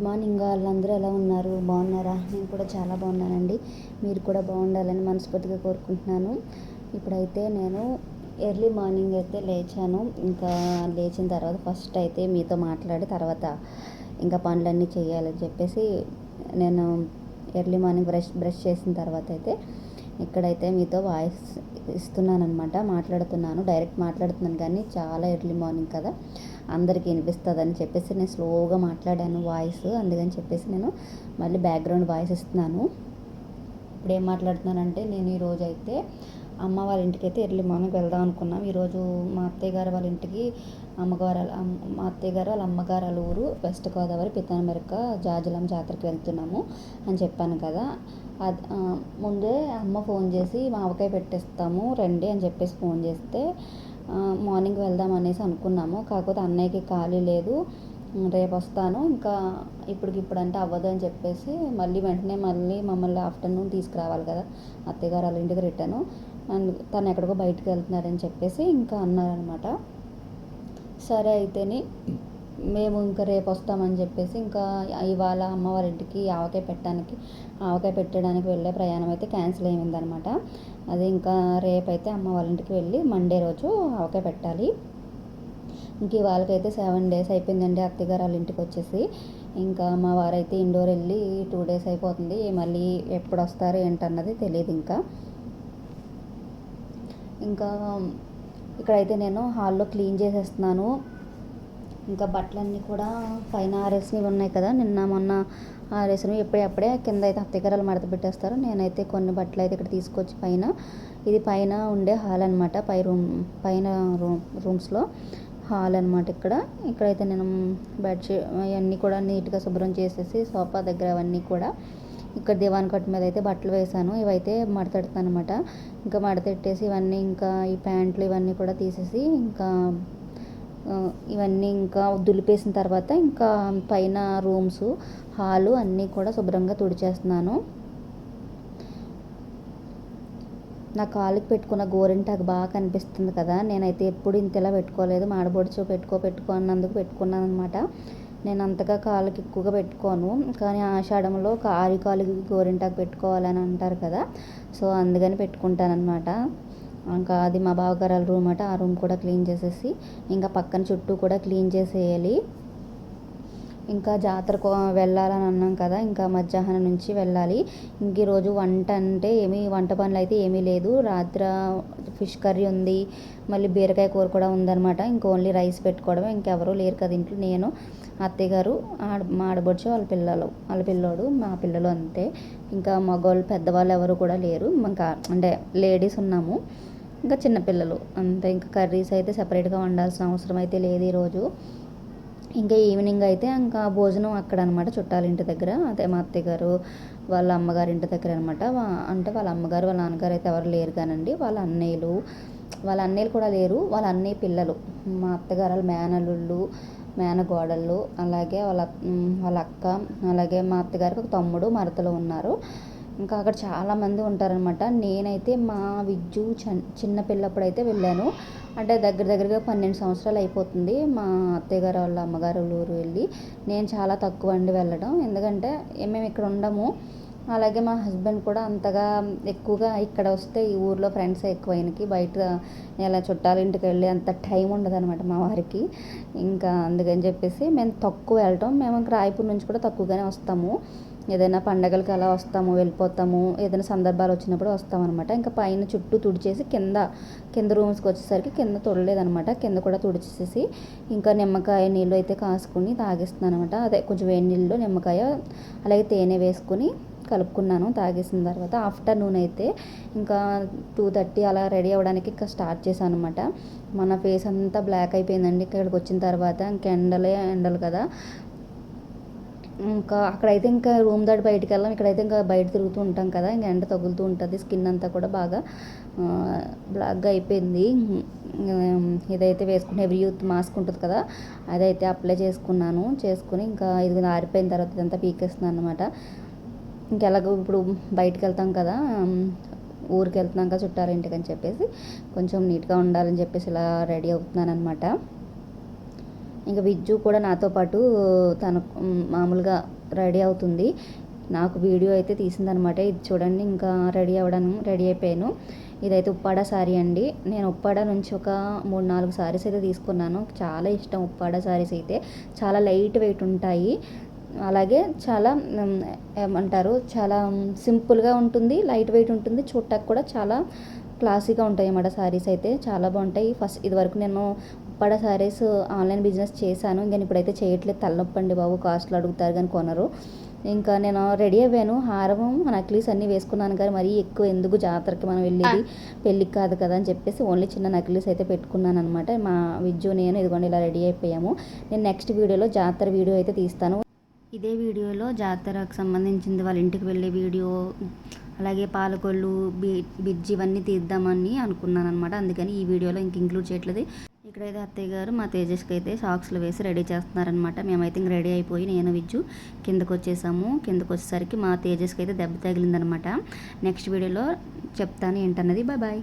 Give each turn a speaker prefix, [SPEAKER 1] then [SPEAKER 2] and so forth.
[SPEAKER 1] Good morning వాళ్ళందరూ ఎలా ఉన్నారు? బాగున్నారా? నేను కూడా చాలా బాగున్నానండి. మీరు కూడా బాగుండాలని మనస్ఫూర్తిగా కోరుకుంటున్నాను. ఇప్పుడైతే నేను ఎర్లీ మార్నింగ్ అయితే లేచాను. ఇంకా లేచిన తర్వాత ఫస్ట్ అయితే మీతో మాట్లాడి తర్వాత ఇంకా పనులన్నీ చేయాలని చెప్పేసి నేను ఎర్లీ మార్నింగ్ బ్రష్ బ్రష్ చేసిన తర్వాత అయితే ఇక్కడైతే మీతో వాయిస్ ఇస్తున్నాను అనమాట మాట్లాడుతున్నాను. డైరెక్ట్ మాట్లాడుతున్నాను కానీ చాలా ఎర్లీ మార్నింగ్ కదా. అందరికీ వినిపిస్తుంది అని చెప్పేసి నేను స్లోగా మాట్లాడాను వాయిస్. అందుకని చెప్పేసి నేను మళ్ళీ బ్యాక్గ్రౌండ్ వాయిస్ ఇస్తున్నాను. ఇప్పుడు ఏం మాట్లాడుతున్నానంటే నేను ఈరోజు అయితే అమ్మ వాళ్ళ ఇంటికి అయితే ఎర్లీ మార్నింగ్ వెళ్దాం అనుకున్నాం. ఈరోజు మా అత్తయ్య గారు వాళ్ళ ఇంటికి అమ్మగారు మా అత్తయ్య గారు వాళ్ళ అమ్మగారు వాళ్ళ ఊరు వెస్ట్ గోదావరి పిత్తనమెరక జాజలం జాతరకి వెళ్తున్నాము అని చెప్పాను కదా. అది ముందే అమ్మ ఫోన్ చేసి మావకాయ పెట్టేస్తాము రండి అని చెప్పేసి ఫోన్ చేస్తే మార్నింగ్ వెళ్దాం అనేసి అనుకున్నాము. కాకపోతే అన్నయ్యకి ఖాళీ లేదు. రేపు వస్తాను. ఇంకా ఇప్పటికిప్పుడు అంటే అవ్వదు అని చెప్పేసి మళ్ళీ వెంటనే మళ్ళీ మమ్మల్ని ఆఫ్టర్నూన్ తీసుకురావాలి కదా. అత్తయ్యగారు వాళ్ళ ఇంటికి రిటర్ను. అండ్ తను ఎక్కడికో బయటకు వెళ్తున్నారని చెప్పేసి ఇంకా అన్నారనమాట. సరే అయితేని. మేము ఇంకా రేపు వస్తామని చెప్పేసి ఇంకా ఇవాళ అమ్మ వాళ్ళ ఇంటికి ఆవకాయ పెట్టడానికి ఆవకాయ పెట్టడానికి వెళ్ళే ప్రయాణం అయితే క్యాన్సిల్ అయిందనమాట అది ఇంకా రేపైతే అమ్మ వాళ్ళ ఇంటికి వెళ్ళి మండే రోజు ఆవకాయ పెట్టాలి. ఇంక ఇవాళకైతే సెవెన్ డేస్ అయిపోయిందండి అత్తగారు వాళ్ళ ఇంటికి వచ్చేసి. ఇంకా మా వారైతే ఇండోర్ వెళ్ళి టూ డేస్ అయిపోతుంది. మళ్ళీ ఎప్పుడు వస్తారు ఏంటన్నది తెలియదు ఇంకా. ఇంకా ఇక్కడైతే నేను హాల్లో క్లీన్ చేసేస్తున్నాను. ఇంకా బట్టలన్నీ కూడా పైన ఆరేసినవి ఉన్నాయి కదా నిన్న మొన్న ఆరేసినవి. ఎప్పుడప్పుడే కింద అయితే అత్తగారాలు మడత పెట్టేస్తారు. నేనైతే కొన్ని బట్టలు అయితే ఇక్కడ తీసుకొచ్చి పైన ఇది పైన ఉండే హాల్ అనమాట పై రూమ్ పైన రూమ్ రూమ్స్లో హాల్ అనమాట ఇక్కడ. ఇక్కడైతే నేను బెడ్షీట్ అవన్నీ కూడా నీట్గా శుభ్రం చేసేసి సోఫా దగ్గర అవన్నీ కూడా ఇక్కడ దివాన్ కట్ మీద అయితే బట్టలు వేసాను ఇవైతే మడతెడతాను అనమాట ఇంకా మడతెట్టేసి ఇవన్నీ ఇంకా ఈ ప్యాంట్లు ఇవన్నీ కూడా తీసేసి ఇంకా ఇవన్నీ ఇంకా దులిపేసిన తర్వాత ఇంకా పైన రూమ్స్ హాలు అన్నీ కూడా శుభ్రంగా తుడిచేస్తున్నాను. నా కాలుకి పెట్టుకున్న గోరింటాకు బాగా కనిపిస్తుంది కదా నేనైతే ఎప్పుడు ఇంతలా పెట్టుకోలేదు. మాడబొడుచు పెట్టుకో పెట్టుకో అన్నందుకు పెట్టుకున్నాను అనమాట నేను అంతగా కాళ్ళకి ఎక్కువగా పెట్టుకోను. కానీ ఆషాఢంలో ఆరి కాలుకి గోరింటాకు పెట్టుకోవాలని అంటారు కదా సో అందుకని పెట్టుకుంటానమాట ఇంకా అది మా బావగారాల రూమ్ అట. ఆ రూమ్ కూడా క్లీన్ చేసేసి ఇంకా పక్కన చుట్టూ కూడా క్లీన్ చేసేయాలి. ఇంకా జాతరకు వెళ్ళాలని అన్నాం కదా. ఇంకా మధ్యాహ్నం నుంచి వెళ్ళాలి. ఇంక ఈరోజు వంట అంటే ఏమీ వంట పనులు అయితే ఏమీ లేదు. రాత్రి ఫిష్ కర్రీ ఉంది. మళ్ళీ బీరకాయ కూర కూడా ఉందన్నమాట. ఇంక ఓన్లీ రైస్ పెట్టుకోవడమే. ఇంకెవరూ లేరు కదా ఇంట్లో. నేను అత్తయ్య గారు ఆడ మా వాళ్ళ పిల్లలు వాళ్ళ పిల్లోడు మా పిల్లలు అంతే. ఇంకా మగవాళ్ళు పెద్దవాళ్ళు ఎవరు కూడా లేరు. ఇంకా అంటే లేడీస్ ఉన్నాము. ఇంకా చిన్నపిల్లలు అంతే ఇంకా కర్రీస్ అయితే సపరేట్గా వండాల్సిన అవసరం అయితే లేదు ఈరోజు ఇంకా ఈవినింగ్ అయితే ఇంకా భోజనం అక్కడ అనమాట చుట్టాల ఇంటి దగ్గర. అదే మా అత్తయ్య గారు వాళ్ళ అమ్మగారి ఇంటి దగ్గర అనమాట అంటే వాళ్ళ అమ్మగారు వాళ్ళ నాన్నగారు అయితే ఎవరు లేరు కానండి. వాళ్ళ అన్నయ్యలు వాళ్ళ అన్నయ్యలు కూడా లేరు. వాళ్ళ అన్నయ్య పిల్లలు మా అత్తగారు వాళ్ళ మేనల్లుళ్ళు మేనగోడళ్ళు అలాగే వాళ్ళ వాళ్ళ అక్క అలాగే మా అత్తగారికి ఒక తమ్ముడు మరతలు ఉన్నారు. ఇంకా అక్కడ చాలామంది ఉంటారనమాట నేనైతే మా విజ్జు చిన్నపిల్లప్పుడు అయితే వెళ్ళాను. అంటే దగ్గర దగ్గరగా పన్నెండు సంవత్సరాలు అయిపోతుంది మా అత్తయ్యగారు వాళ్ళ అమ్మగారు ఊరు వెళ్ళి. నేను చాలా తక్కువ అండి వెళ్ళడం. ఎందుకంటే మేము ఇక్కడ ఉండము. అలాగే మా హస్బెండ్ కూడా అంతగా ఎక్కువగా ఇక్కడ వస్తే ఈ ఊర్లో ఫ్రెండ్స్ ఎక్కువ ఆయనకి బయట ఇలా చుట్టాల ఇంటికి వెళ్ళి అంత టైం ఉండదు అనమాట మా వారికి. ఇంకా అందుకని చెప్పేసి మేము తక్కువ వెళ్ళటం. మేము రాయపూర్ నుంచి కూడా తక్కువగానే వస్తాము. ఏదైనా పండగలకి అలా వస్తాము వెళ్ళిపోతాము ఏదైనా సందర్భాలు వచ్చినప్పుడు వస్తాం అనమాట ఇంకా పైన చుట్టూ తుడిచేసి కింద కింద రూమ్స్కి వచ్చేసరికి కింద తొడలేదనమాట కింద కూడా తుడిచేసేసి ఇంకా నిమ్మకాయ నీళ్ళు అయితే కాసుకుని తాగిస్తున్నానమాట. అనమాట అదే కొంచెం వేడి నీళ్ళు నిమ్మకాయ అలాగే తేనె వేసుకుని కలుపుకున్నాను తాగేసిన తర్వాత ఆఫ్టర్నూన్ అయితే ఇంకా టూ థర్టీ అలా రెడీ అవ్వడానికి ఇంకా స్టార్ట్ చేశాను అనమాట మన ఫేస్ అంతా బ్లాక్ అయిపోయిందండి. ఇక్కడికి వచ్చిన తర్వాత ఇంకా ఎండలే ఎండలు కదా. ఇంకా అక్కడైతే ఇంకా రూమ్ దాటి బయటికి వెళ్ళాం. ఇక్కడైతే ఇంకా బయట తిరుగుతూ ఉంటాం కదా ఇంకా ఎండ తగులుతూ ఉంటుంది స్కిన్ అంతా కూడా బాగా బ్లాక్గా అయిపోయింది. ఇదైతే వేసుకుని ఎవ్రీ యూత్ మాస్క్ ఉంటుంది కదా అదైతే అప్లై చేసుకున్నాను. చేసుకుని ఇంకా ఇది ఆరిపోయిన తర్వాత ఇదంతా పీకేస్తున్నాను అనమాట ఇంకెలాగో ఇప్పుడు బయటకు వెళ్తాం కదా ఊరికి వెళ్తున్నాక చుట్టారింటికి అని చెప్పేసి కొంచెం నీట్గా ఉండాలని చెప్పేసి ఇలా రెడీ అవుతున్నాను అనమాట ఇంకా విజ్జు కూడా నాతో పాటు తను మామూలుగా రెడీ అవుతుంది. నాకు వీడియో అయితే తీసిందనమాట. ఇది చూడండి ఇంకా రెడీ అవ్వడం రెడీ అయిపోయాను. ఇదైతే ఉప్పాడ శారీ అండి. నేను ఉప్పాడ నుంచి ఒక మూడు నాలుగు శారీస్ అయితే తీసుకున్నాను. చాలా ఇష్టం ఉప్పాడ శారీస్ అయితే. చాలా లైట్ వెయిట్ ఉంటాయి. అలాగే చాలా ఏమంటారు చాలా సింపుల్గా ఉంటుంది లైట్ వెయిట్ ఉంటుంది. చూడటానికి కూడా చాలా క్లాసీగా ఉంటాయి అన్నమాట శారీస్ అయితే. చాలా బాగుంటాయి. ఫస్ట్ ఇదివరకు నేను అప్పాడ శారీస్ ఆన్లైన్ బిజినెస్ చేశాను. ఇంకా ఇప్పుడైతే చేయట్లేదు. తలనొప్పండి బాబు. కాస్ట్లు అడుగుతారు కానీ కొనరు. ఇంకా నేను రెడీ అయ్యాను. హారం నక్లీస్ అన్నీ వేసుకున్నాను కానీ మరీ ఎక్కువ ఎందుకు జాతరకి మనం వెళ్ళేది? పెళ్ళికి కాదు కదా అని చెప్పేసి ఓన్లీ చిన్న నక్లీస్ అయితే పెట్టుకున్నాను అనమాట మా విద్యు నేను ఇదిగోండి ఇలా రెడీ అయిపోయాము. నేను నెక్స్ట్ వీడియోలో జాతర వీడియో అయితే తీస్తాను. ఇదే వీడియోలో జాతరకు సంబంధించింది వాళ్ళ ఇంటికి వెళ్ళే వీడియో అలాగే పాలకొల్లు బి ఇవన్నీ తీద్దామని అనుకున్నాను అనమాట అందుకని ఈ వీడియోలో ఇంక ఇంక్లూడ్ చేయట్లేదు. ఇక్కడైతే అత్తయ్య గారు మా తేజస్కి అయితే సాక్స్లు వేసి రెడీ చేస్తున్నారనమాట మేమైతే ఇంక రెడీ అయిపోయి నేను విజ్జు కిందకు వచ్చేసాము కిందకు వచ్చేసరికి మా తేజస్కి అయితే దెబ్బ తగిలిందనమాట నెక్స్ట్ వీడియోలో చెప్తాను ఏంటన్నది. Bye bye.